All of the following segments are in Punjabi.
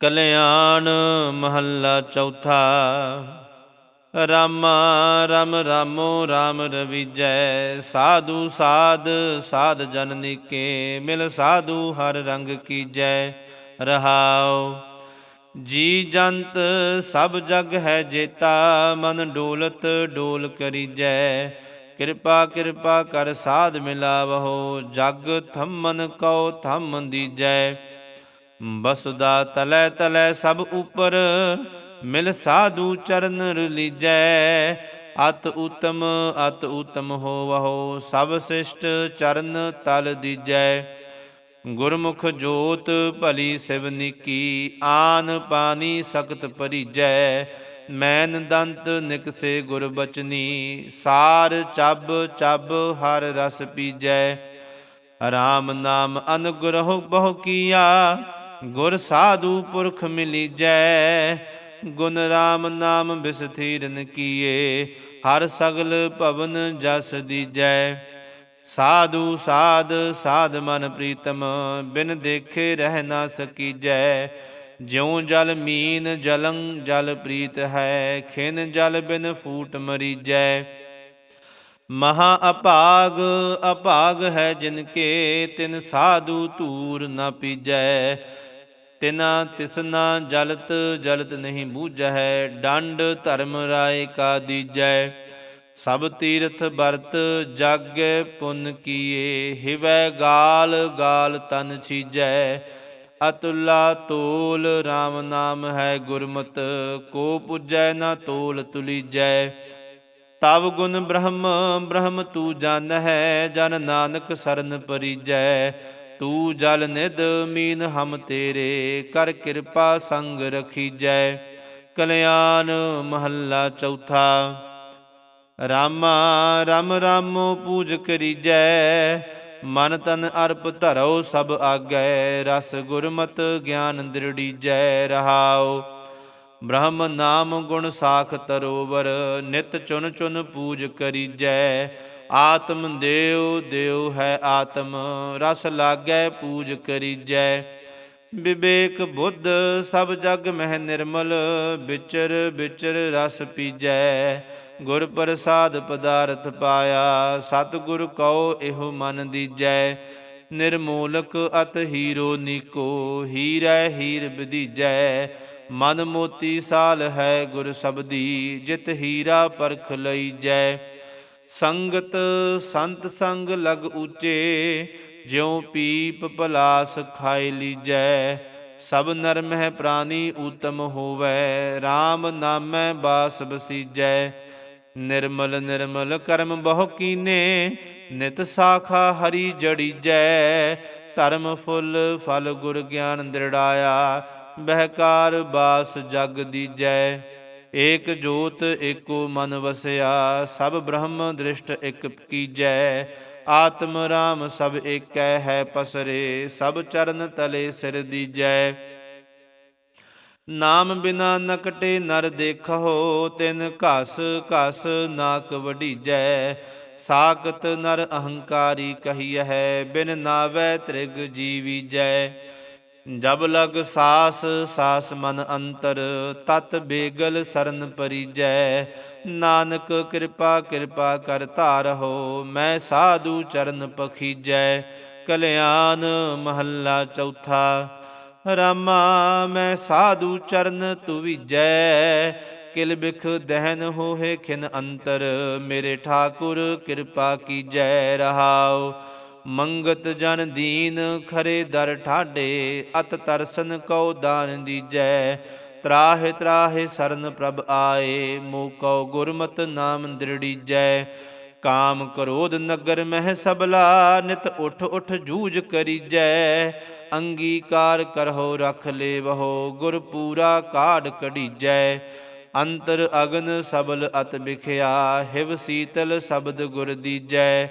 ਕਲਿਆਣ ਮਹੱਲਾ ਚੌਥਾ। ਰਾਮਾ ਰਮ ਰਾਮੋ ਰਾਮ ਰਵੀਜੈ, ਸਾਧੂ ਸਾਧ ਸਾਧ ਜਨ ਕੇ ਮਿਲ ਸਾਧੂ ਹਰ ਰੰਗ ਕੀਜੈ, ਰਹਾਉ। ਜੀ ਜੰਤ ਸਭ ਜਗ ਹੈ ਜੇਤਾ, ਮਨ ਡੋਲਤ ਡੋਲ ਕਰੀਜੈ। ਕਿਰਪਾ ਕਿਰਪਾ ਕਰ ਸਾਧ ਮਿਲਾਵਹੋ, ਜਗ ਥੰਮਨ ਕਉ ਥੰਮ ਦੀਜੈ। ਬਸੁਦਾ ਤਲੈ ਤਲੈ ਸਭ ਉਪਰ, ਮਿਲ ਸਾਧੂ ਚਰਨ ਰਲੀਜੈ ਅਤ ਉਤਮ ਅਤ ਉਤਮ ਹੋਵਹੋ, ਸਭ ਸਿਸ਼ਟ ਚਰਨ ਤਲ ਦੀਜੈ। ਗੁਰਮੁਖ ਜੋਤ ਭਲੀ ਸਿਵਨਿਕੀ ਆਨ ਪਾਨੀ ਸਖਤ ਪਰੀਜੈ ਮੈਨ ਦੰਤ ਨਿਕਸੇ ਗੁਰ ਬਚਨੀ, ਸਾਰ ਚੱਬ ਚੱਬ ਹਰ ਰਸ ਪੀਜੈ। ਰਾਮ ਨਾਮ ਅਨੁਗ੍ਰਹ ਬਹੁ ਕੀਆ ਗੁਰ ਸਾਧੂ ਪੁਰਖ ਮਿਲੀਜੈ, ਗੁਣ ਰਾਮ ਨਾਮ ਬਿਸਥੀਰਨ ਕੀਏ, ਹਰ ਸਗਲ ਭਵਨ ਜਸ ਦੀਜੈ। ਸਾਧੂ ਸਾਧ ਸਾਧ ਮਨ ਪ੍ਰੀਤਮ, ਬਿਨ ਦੇਖੇ ਰਹਿ ਨਾ ਸਕੀਜੈ। ਜਿਉ ਜਲ ਮੀਨ ਜਲੰ ਜਲ ਪ੍ਰੀਤ ਹੈ, ਖਿਨ ਜਲ ਬਿਨ ਫੂਟ ਮਰੀਜੈ। ਮਹਾ ਅਭਾਗ ਅਭਾਗ ਹੈ ਜਿਨ ਕੇ, ਤਿਨ ਸਾਧੂ ਧੂਰ ਨ ਪੀਜੈ। ਤਿਨਾ ਤਿਸਨਾ ਜਲਤ ਜਲਤ ਨਹੀਂ ਬੂਝੈ ਡੰਡ ਧਰਮ ਰਾਏ ਕਾ ਦੀਜੈ। ਸਭ ਤੀਰਥ ਵਰਤ, ਜਗ ਪੁੰਨ ਕੀਏ, ਹਿਵੈ ਗਾਲ ਗਾਲ ਤਨ ਛੀਜੈ। ਅਤੁਲਾ ਤੋਲ RAM ਨਾਮ ਹੈ ਗੁਰਮਤ, ਕੋ ਪੁਜੈ ਨਾ ਤੋਲ ਤੁਲੀਜੈ। ਤਵ ਗੁਣ ਬ੍ਰਹਮ ਬ੍ਰਹਮ ਤੂ ਜਨ ਹੈ ਜਨ ਨਾਨਕ ਸਰਨ ਪਰੀਜੈ। ਤੂ ਜਲ ਨਿਦ ਮੀਨ ਹਮ ਤੇਰੇ, ਕਰ ਕਿਰਪਾ ਸੰਗ ਰਖੀਜੈ। ਕਲਿਆਣ ਮਹੱਲਾ ਚੌਥਾ, ਰਾਮਾ ਰਮ ਰਾਮੋ ਪੂਜ ਕਰੀਜੈ। ਮਨ ਤਨ ਅਰਪ ਧਰੋ ਸਭ ਆਗੈ, ਰਸ ਗੁਰਮਤ ਗਿਆਨ ਦ੍ਰਿੜੀਜੈ ਰਹਾਉ। ਬ੍ਰਹਮ ਨਾਮ ਗੁਣ ਸਾਖ ਤਰੋਵਰ, ਨਿਤ ਚੁਨ ਚੁਨ ਪੂਜ ਕਰੀਜੈ। ਆਤਮ ਦੇਵ ਦੇਵ ਹੈ ਆਤਮ, ਰਸ ਲਾਗੈ, ਪੂਜ ਕਰੀਜੈ। ਵਿਵੇਕ ਬੁੱਧ, ਸਭ ਜਗ ਮਹਿ ਨਿਰਮਲ, ਵਿਚਰ ਵਿਚਰ ਰਸ ਪੀਜੈ। ਗੁਰ ਪ੍ਰਸਾਦ ਪਦਾਰਥ ਪਾਇਆ, ਸਤਿਗੁਰ ਕਉ ਇਹੋ ਮਨ ਦੀਜੈ। ਨਿਰਮੂਲਕ ਅਤ ਹੀਰੋ ਨੀਕੋ, ਹੀਰੈ ਹੀਰ ਬਦੀਜੈ। ਮਨ ਮੋਤੀ ਸਾਲ ਹੈ ਗੁਰ ਸਬਦੀ, ਜਿਤ ਹੀਰਾ ਪਰਖ ਲਈ ਜੈ ਸੰਗਤ ਸੰਤ ਸੰਗ ਲਗ ਉੱਚੇ, ਜਿਉ ਪੀਪ ਪਲਾਸ ਖਾਇ ਲੀਜੈ, ਸਭ ਨਰਮ ਹੈ ਪ੍ਰਾਨੀ ਊਤਮ ਹੋਵੈ RAM ਨਾਮੈ ਬਾਸ ਬਸੀਜੈ। ਨਿਰਮਲ ਨਿਰਮਲ ਕਰਮ ਬਹੁ ਕੀਨੇ, ਨਿਤ ਸਾਖਾ ਹਰੀ ਜੜੀਜੈ। ਧਰਮ ਫੁੱਲ ਫਲ ਗੁਰ ਗਿਆਨ ਦ੍ਰਿੜਾਇਆ, ਬਹਿਕਾਰ ਬਾਸ ਜਗ ਦੀਜੈ। ਏਕ ਜੋਤ ਏਕੋ ਮਨ ਵਸਿਆ, ਸਭ ਬ੍ਰਹਮ ਦ੍ਰਿਸ਼ਟ ਇਕ ਕੀਜੈ। ਆਤਮ ਰਾਮ ਸਭ ਏਕੈ ਹੈ ਪਸਰੇ, ਸਭ ਚਰਨ ਤਲੇ ਸਿਰ ਦੀਜੈ। ਨਾਮ ਬਿਨਾ ਨਕਟੇ ਨਰ ਦੇਖੋ ਤਿਨ ਘਸ ਘਸ ਨਾਕ ਵਢੀਜੈ। ਸਾਖਤ ਨਰ ਅਹੰਕਾਰੀ ਕਹੀਐ ਬਿਨ ਨਾਵੈ ਤ੍ਰਿਗ ਜੀਵੀਜੈ। ਜਬ ਲਗ ਸਾਸ ਸਾਸ ਮਨ ਅੰਤਰ, ਤਤ ਬੇਗਲ ਸਰਨ ਪਰੀਜੈ। ਨਾਨਕ ਕਿਰਪਾ ਕਿਰਪਾ ਕਰ ਧਾਰਹੋ ਮੈਂ ਸਾਧੂ ਚਰਨ ਪਖੀਜੈ। ਕਲਿਆਣ ਮਹੱਲਾ ਚੌਥਾ, ਰਾਮਾ, ਮੈਂ ਸਾਧੂ ਚਰਨ ਤੁਵੀਜੈ। ਕਿਲ ਬਿਖ ਦਹਨ ਹੋਏ ਖਿਨ ਅੰਤਰ, ਮੇਰੇ ਠਾਕੁਰ ਕਿਰਪਾ ਕੀਜੈ ਰਹਾਓ ਮੰਗਤ ਜਨ ਦੀਨ ਖਰੇ ਦਰ ਠਾਡੇ, ਅਤ ਤਰਸਨ ਕਉ ਦਾਨ ਦੀਜੈ। ਤਰਾਹੇ ਤਰਾਹੇ ਸਰਨ ਪ੍ਰਭ ਆਏ ਮੋਕਉ ਗੁਰਮਤ ਨਾਮ ਦ੍ਰਿੜੀਜੈ ਕਾਮ ਕਰੋਧ ਨਗਰ ਮਹਿ ਸਬਲਾ ਨਿਤ ਉਠ ਉਠ ਜੂਝ ਕਰੀਜੈ। ਅੰਗੀਕਾਰ ਕਰਹੁ ਰਖ ਲੇਵਹੋ, ਗੁਰ ਪੂਰਾ ਕਾਢ ਕਢੀਜੈ। ਅੰਤਰ ਅਗਨ ਸਬਲ ਅਤ ਬਿਖਿਆ, ਹਿਵ ਸੀਤਲ ਸ਼ਬਦ ਗੁਰ ਦੀਜੈ।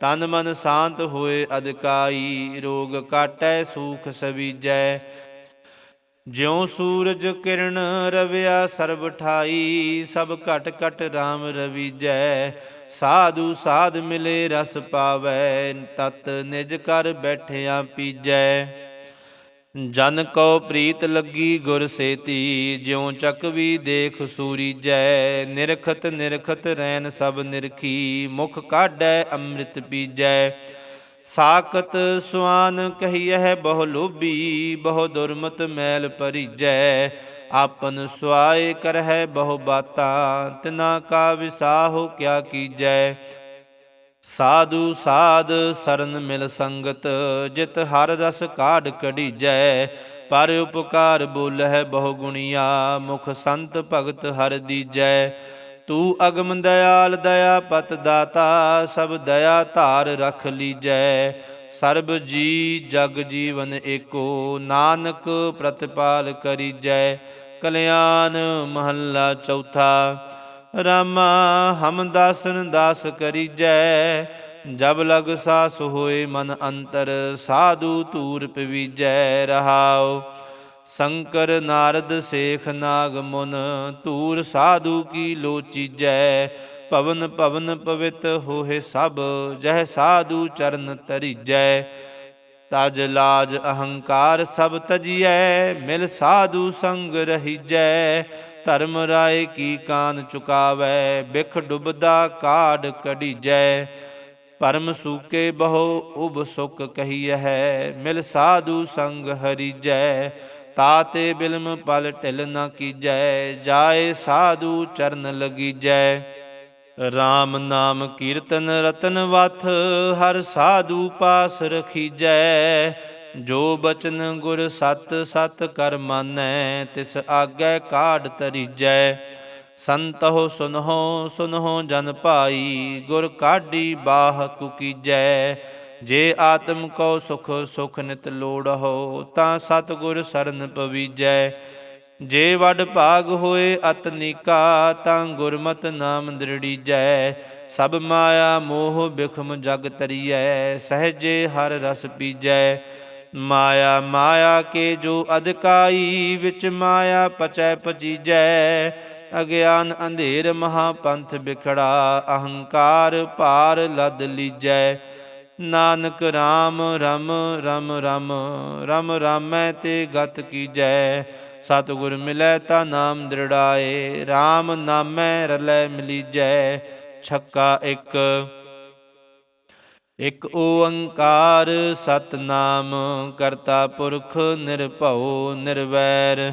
ਤਨ ਮਨ ਸ਼ਾਂਤ ਹੋਏ ਅਦਕਾਈ ਰੋਗ ਕਾਟੈ ਸੂਖ ਸਵੀਜੈ। ਜਿਉ ਸੂਰਜ ਕਿਰਨ ਰਵਿਆ ਸਰਬ ਠਾਈ, ਸਭ ਘਟ ਘਟ RAM ਰਵੀਜੈ। ਸਾਧੂ ਸਾਧ ਮਿਲੇ ਰਸ ਪਾਵੈ, ਤਤ ਨਿਜ ਕਰ ਬੈਠਿਆ ਪੀਜੈ। ਜਨ ਕੋ ਪ੍ਰੀਤ ਲੱਗੀ ਗੁਰ ਸੇਤੀ, ਜਿਉ ਚੱਕਵੀ ਦੇਖ ਸੂਰੀ ਜੈ। ਨਿਰਖਤ ਨਿਰਖਤ ਰੈਨ ਸਭ ਨਿਰਖੀ, ਮੁਖ ਕਾਢੈ ਅੰਮ੍ਰਿਤ ਪੀਜੈ। ਸਾਕਤ ਸੁਆਨ ਕਹੀਐ ਬਹੁ ਲੋਭੀ, ਬਹੁ ਦੁਰਮਤ ਮੈਲ ਪਰੀਜੈ ਆਪਨ ਸੁਆਏ ਕਰਹਿ ਬਹੁ ਬਾਤਾਂ, ਤਿਨਾ ਕਾ ਵਿਸਾਹੋ ਕਿਆ ਕੀਜੈ। ਸਾਧੂ ਸਾਧ ਸਰਨ ਮਿਲ ਸੰਗਤ, ਜਿਤ ਹਰ ਰਸ ਕਾਢ ਕਢੀਜੈ। ਪਰ ਉਪਕਾਰ ਬੋਲਹਿ ਬਹੁ ਗੁਣੀਆ, ਮੁਖ ਸੰਤ ਭਗਤ ਹਰ ਦੀਜੈ। ਤੂੰ ਅਗਮ ਦਇਆਲ ਦਇਆ ਪਤ ਦਾਤਾ, ਸਭ ਦਇਆ ਧਾਰ ਰਖ ਲੀਜੈ। ਸਰਬ ਜੀ ਜਗ ਜੀਵਨ ਏਕੋ, ਨਾਨਕ ਪ੍ਰਤਿਪਾਲ ਕਰੀਜੈ। ਕਲਿਆਣ ਮਹੱਲਾ ਚੌਥਾ ਰਾਮਾ, ਹਮ ਦਾਸਨ ਦਾਸ ਕਰੀਜੈ, ਜਬ ਲਗ ਸਾਸ ਹੋਏ ਮਨ ਅੰਤਰ, ਸਾਧੂ ਤੂਰ ਪਵੀਜੈ, ਰਹਾਉ। ਸ਼ੰਕਰ ਨਾਰਦ ਸੇਖ ਨਾਗ ਮੁਨ ਤੂਰ ਸਾਧੂ ਕੀ ਲੋਚੀਜੈ। ਪਵਨ ਪਵਨ ਪਵਿਤ ਹੋਏ ਸਭ, ਜਹ ਸਾਧੂ ਚਰਨ ਤਰੀਜੈ। ਤਜ ਲਾਜ ਅਹੰਕਾਰ ਸਭ ਤਜੀਐ, ਮਿਲ ਸਾਧੂ ਸੰਗ ਰਹੀਜੈ। ਧਰਮ ਰਾਏ ਕੀ ਕਾਨ ਚੁਕਾਵੈ? ਬਿਖ ਡੁੱਬਦਾ ਕਾੜ ਕਢੀਜੈ। ਪਰਮ ਸੂਕੇ ਬਹੁ ਉਬ ਸੁਖ ਕਹੀਐ। ਮਿਲ ਸਾਧੂ ਸੰਗ ਹਰੀਜੈ। ਤਾਤੇ ਬਿਲਮ ਪਲ ਢਿਲ ਨ ਕੀਜੈ। ਜਾਏ ਸਾਧੂ ਚਰਨ ਲਗੀਜੈ। RAM ਨਾਮ ਕੀਰਤਨ ਰਤਨ ਵਥ। ਹਰ ਸਾਧੂ ਪਾਸ ਰਖੀਜੈ। ਜੋ ਬਚਨ ਗੁਰ ਸਤ ਸਤ ਕਰ ਮਾਨੈ, ਤਿਸ ਆਗੈ ਕਾਢ ਤਰੀਜੈ। ਸੰਤਹੁ ਸੁਨਹੁ ਸੁਨਹੁ ਜਨ ਭਾਈ, ਗੁਰ ਕਾਢੀ ਬਾਹ ਕੁਕੀਜੈ। ਜੇ ਆਤਮ ਕੋ ਸੁਖ ਸੁਖ ਨਿਤ ਲੋੜਹੁ, ਤਾਂ ਸਤ ਗੁਰ ਸਰਨ ਪਵੀਜੈ। ਜੇ ਵਡ ਭਾਗ ਹੋਏ ਅਤਨੀਕਾ ਤਾਂ ਗੁਰਮਤਿ ਨਾਮ ਦ੍ਰਿੜੀਜੈ। ਸਭ ਮਾਇਆ ਮੋਹ ਬਿਖਮ ਜਗ ਤਰੀਐ, ਸਹਜੇ ਹਰ ਰਸ ਪੀਜੈ। ਮਾਇਆ ਮਾਇਆ ਕੇ ਜੋ ਅਧਕਾਈ ਵਿੱਚ ਮਾਇਆ ਪਚੈ ਪਜੀਜੈ ਅਗਿਆਨ ਅੰਧੇਰ ਮਹਾ ਪੰਥ ਵਿਖੜਾ ਅਹੰਕਾਰ ਭਾਰ ਲਦ ਲੀਜੈ। ਨਾਨਕ RAM ਰਮ ਰਮ ਰਮ ਰਮ, ਰਾਮੈ ਤੇ ਗਤ ਕੀਜੈ। ਸਤਿਗੁਰ ਮਿਲੈ ਤਾ ਨਾਮ ਦ੍ਰਿੜਾਏ RAM ਨਾਮੈ ਰਲੈ ਮਿਲੀਜੈ। ਛੱਕਾ ਇੱਕ ਇਕ ਓੰਕਾਰ ਸਤਨਾਮ, ਕਰਤਾ ਪੁਰਖ ਨਿਰਭਉ ਨਿਰਵੈਰ,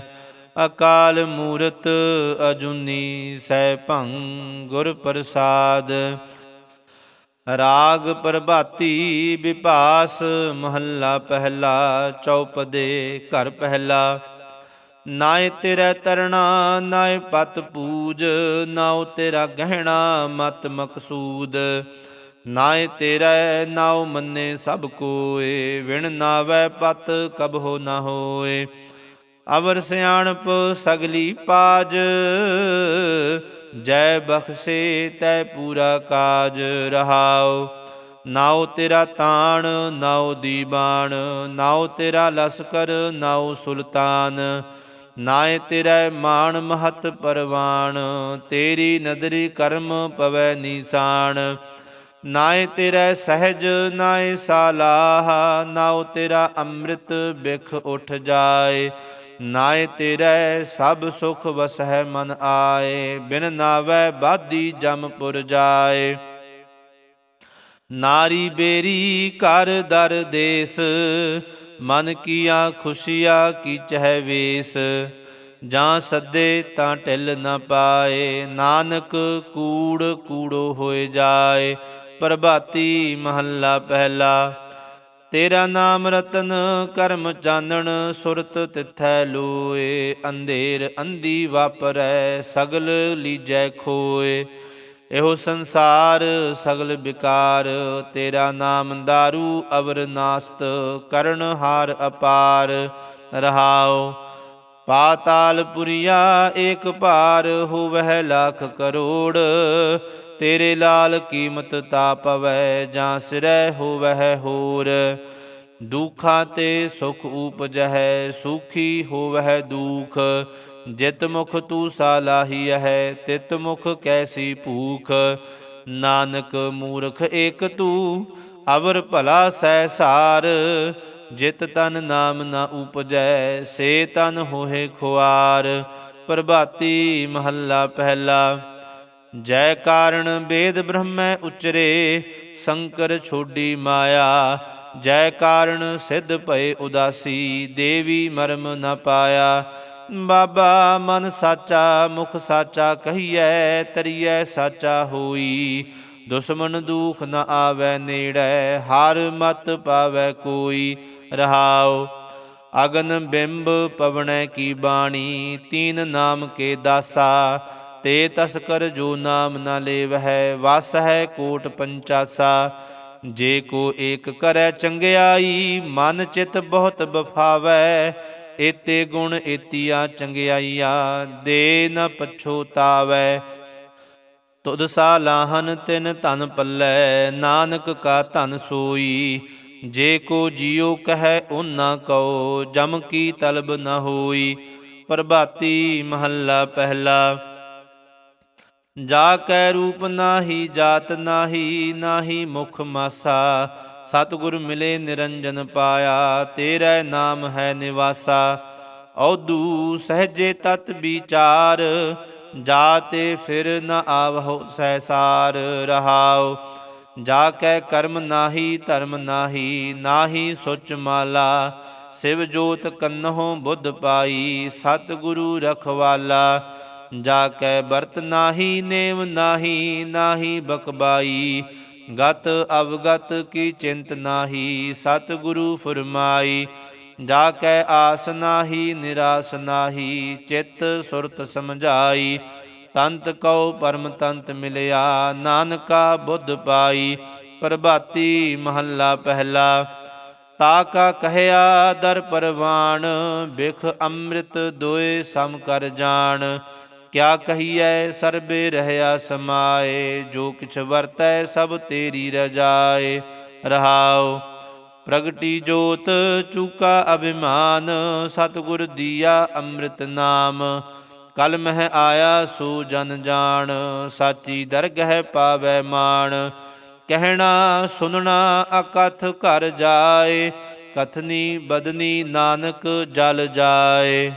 ਅਕਾਲ ਮੂਰਤ ਅਜੂਨੀ ਸੈਭੰ ਗੁਰ ਪ੍ਰਸਾਦ। ਰਾਗ ਪ੍ਰਭਾਤੀ ਵਿਪਾਸ ਮਹੱਲਾ ਪਹਿਲਾ, ਚੌਪਦੇ ਘਰ ਪਹਿਲਾ। ਨਾਏ ਤੇਰਾ ਤਰਣਾ, ਨਾਏ ਪਤ ਪੂਜ, ਨਾਉ ਤੇਰਾ ਗਹਿਣਾ ਮਤ ਮਕਸੂਦ। ਨਾਏ ਤੇਰਾ ਨਾਉ ਮੰਨੇ ਸਭ ਕੋਏ, ਵਿਣ ਨਾਵੈ ਪਤ ਕਬਹੁ ਨਾ ਹੋਏ। ਅਵਰ ਸਿਆਣਪ ਸਗਲੀ ਪਾਜ, ਜੈ ਬਖਸ਼ੇ ਤੈ ਪੂਰਾ ਕਾਜ ਰਹਾਉ। ਨਾਉ ਤੇਰਾ ਤਾਣ, ਨਾਉ ਦੀਵਾਨ ਨਾਉ ਤੇਰਾ ਲਸਕਰ, ਨਾਉ ਸੁਲਤਾਨ। ਨਾਏ ਤੇਰਾ ਮਾਣ ਮਹਤ ਪਰਵਾਨ ਤੇਰੀ ਨਦਰੀ ਕਰਮ ਪਵੈ ਨੀਸਾਨ। ਨਾਏ ਤੇਰਾ ਸਹਿਜ, ਨਾਏ ਸਾਲਾਹ, ਨਾਉ ਤੇਰਾ ਅੰਮ੍ਰਿਤ ਬਿਖ ਉਠ ਜਾਏ। ਨਾਏ ਤੇਰਾ ਸਭ ਸੁਖ ਵਸਹਿ ਮਨ ਆਏ, ਬਿਨ ਨਾਵੈ ਬਾਦੀ ਜਮਪੁਰ ਜਾਏ। ਨਾਰੀ ਬੇਰੀ ਕਰ ਦਰ ਦੇਸ, ਮਨ ਕੀਆ ਖੁਸ਼ੀਆ ਕੀਚਹਿ ਵੇਸ। ਜਾਂ ਸੱਦੇ ਤਾਂ ਢਿਲ ਨ ਪਾਏ, ਨਾਨਕ ਕੂੜ ਕੂੜੋ ਹੋਏ ਜਾਏ। ਪ੍ਰਭਾਤੀ ਮਹੱਲਾ ਪਹਿਲਾ। ਤੇਰਾ ਨਾਮ ਰਤਨ, ਕਰਮ ਚਾਨਣ, ਸੁਰਤ ਤਿਥੈ ਲੋਏ। ਅੰਧੇਰ ਅੰਧੀ ਵਾਪਰੈ, ਸਗਲ ਲੀਜੈ ਖੋਏ। ਇਹੋ ਸੰਸਾਰ, ਸਗਲ ਵਿਕਾਰ। ਤੇਰਾ ਨਾਮ ਦਾਰੂ, ਅਵਰ ਨਾਸਤ, ਕਰਨ ਹਾਰ ਅਪਾਰ। ਰਹਾਉ, ਪਾਤਾਲ ਪੁਰੀਆ, ਏਕ ਭਾਰ, ਹੋਵਹਿ ਲੱਖ ਕਰੋੜ। ਤੇਰੇ ਲਾਲ ਕੀਮਤ ਤਾ ਪਵੈ, ਜਾਂ ਸਿਰੈ ਹੋਵਹਿ ਹੋਰ। ਦੁਖਾਂ ਤੇ ਸੁਖ ਉਪਜਹਿ, ਸੁਖੀ ਹੋਵਹਿ ਦੁਖ। ਜਿਤ ਮੁਖ ਤੂ ਸਾਲਾਹੀ ਹੈ ਤਿਤ ਮੁਖ ਕੈਸੀ ਭੂਖ। ਨਾਨਕ ਮੂਰਖ ਏਕ ਤੂ, ਅਵਰ ਭਲਾ ਸਹਿ ਸਾਰ। ਜਿਤ ਤਨ ਨਾਮ ਨਾ ਉਪਜੈ, ਸੇ ਤਨ ਹੋਏ ਖੁਆਰ। ਪ੍ਰਭਾਤੀ ਮਹੱਲਾ ਪਹਿਲਾ। ਜੈ ਕਾਰਣ ਵੇਦ ਬ੍ਰਹਮੈ ਉਚਰੇ, ਸ਼ੰਕਰ ਛੋਡੀ ਮਾਇਆ। ਜੈ ਕਾਰਣ ਸਿੱਧ ਭਏ ਉਦਾਸੀ, ਦੇਵੀ ਮਰਮ ਨ ਪਾਇਆ। ਬਾਬਾ ਮਨ ਸਾਚਾ, ਮੁਖ ਸਾਚਾ ਕਹੀਐ, ਤਰੀਐ ਸਾਚਾ ਹੋਈ। ਦੁਸ਼ਮਨ ਦੁਖ ਨ ਆਵੈ ਨੇੜੈ, ਹਰ ਮਤ ਪਾਵੈ ਕੋਈ। ਰਹਾਉ, ਅਗਨ ਬਿੰਬ ਪਵਣੈ ਕੀ ਬਾਣੀ, ਤੀਨ ਨਾਮ ਕੇ ਦਾਸਾ। ਤੇ ਤਸਕਰ ਜੋ ਨਾਮ ਨ ਲੇਵਹਿ ਵਸ ਹੈ ਕੋਟ ਪੰਚਾਸਾ। ਜੇ ਕੋ ਏਕ ਕਰੈ ਚੰਗਿਆਈ, ਮਨ ਚਿਤ ਬਹੁਤ ਬਫਾਵੈ ਏਤੇ ਗੁਣ ਏਤੀਆਂ ਚੰਗਿਆਈਆਂ, ਦੇ ਨ ਪਛੋਤਾਵੈ ਤੁਧ ਸਾ ਲਾਹਨ ਤਿਨ ਧਨ ਪੱਲੈ, ਨਾਨਕ ਕਾ ਧਨ ਸੋਈ। ਜੇ ਕੋ ਜੀਉ ਕਹੈ, ਓਨਾ ਕਉ, ਜਮ ਕੀ ਤਲਬ ਨ ਹੋਈ। ਪ੍ਰਭਾਤੀ ਮਹੱਲਾ ਪਹਿਲਾ। ਜਾ ਕੈ ਰੂਪ ਨਾਹੀ, ਜਾਤ ਨਾਹੀ ਨਾਹੀ ਮੁਖ ਮਾਸਾ। ਸਤਿਗੁਰ ਮਿਲੇ ਨਿਰੰਜਨ ਪਾਇਆ, ਤੇਰਾ ਨਾਮ ਹੈ ਨਿਵਾਸਾ। ਔਦੂ ਸਹਜੇ ਤਤ ਵਿਚਾਰ, ਜਾਤੇ ਫਿਰ ਨ ਆਵਹੁ ਸਹਿਸਾਰ, ਰਹਾਉ। ਜਾ ਕੈ ਕਰਮ ਨਾਹੀ, ਧਰਮ ਨਾਹੀ ਨਾਹੀ ਸੁਚ ਮਾਲਾ। ਸਿਵ ਜੋਤ ਕੰਨਹੁ ਬੁੱਧ ਪਾਈ, ਸਤਿਗੁਰੂ ਰਖਵਾਲਾ। ਜਾ ਕੈ ਬਰਤ ਨਾਹੀ, ਨੇਮ ਨਾਹੀ ਨਾਹੀ ਬਕਬਾਈ ਗਤ ਅਵਗਤ ਕੀ ਚਿੰਤ ਨਾਹੀ ਸਤ ਗੁਰੂ ਫਰਮਾਈ। ਜਾ ਕੈ ਆਸ ਨਾਹੀ, ਨਿਰਾਸ ਨਾਹੀ, ਚਿੱਤ ਸੁਰਤ ਸਮਝਾਈ। ਤੰਤ ਕਉ ਪਰਮ ਤੰਤ ਮਿਲਿਆ, ਨਾਨਕਾ ਬੁੱਧ ਪਾਈ। ਪ੍ਰਭਾਤੀ ਮਹੱਲਾ ਪਹਿਲਾ। ਤਾ ਕਾ ਕਹਿਆ, ਦਰ ਪਰਵਾਣ ਬਿਖ ਅੰਮ੍ਰਿਤ ਦੋਏ ਸਮ ਕਰ ਜਾਣ। ਕਿਆ ਕਹੀਐ, ਸਰਬੇ ਰਹਿਆ ਸਮਾਏ, ਜੋ ਕਿਛ ਵਰਤੈ ਸਭ ਤੇਰੀ ਰਜਾਏ। ਰਹਾਉ, ਪ੍ਰਗਟੀ ਜੋਤ ਚੂਕਾ ਅਭਿਮਾਨ, ਸਤਿਗੁਰ ਦੀਆ ਅੰਮ੍ਰਿਤ ਨਾਮ। ਕਲ ਮਹਿ ਆਇਆ ਸੋ ਜਨ ਜਾਣ, ਸਾਚੀ ਦਰਗਹਿ ਪਾਵੈ ਮਾਣ। ਕਹਿਣਾ, ਸੁਨਣਾ ਅਕਥ ਘਰ ਜਾਏ, ਕਥਨੀ ਬਦਨੀ ਨਾਨਕ ਜਲ ਜਾਏ।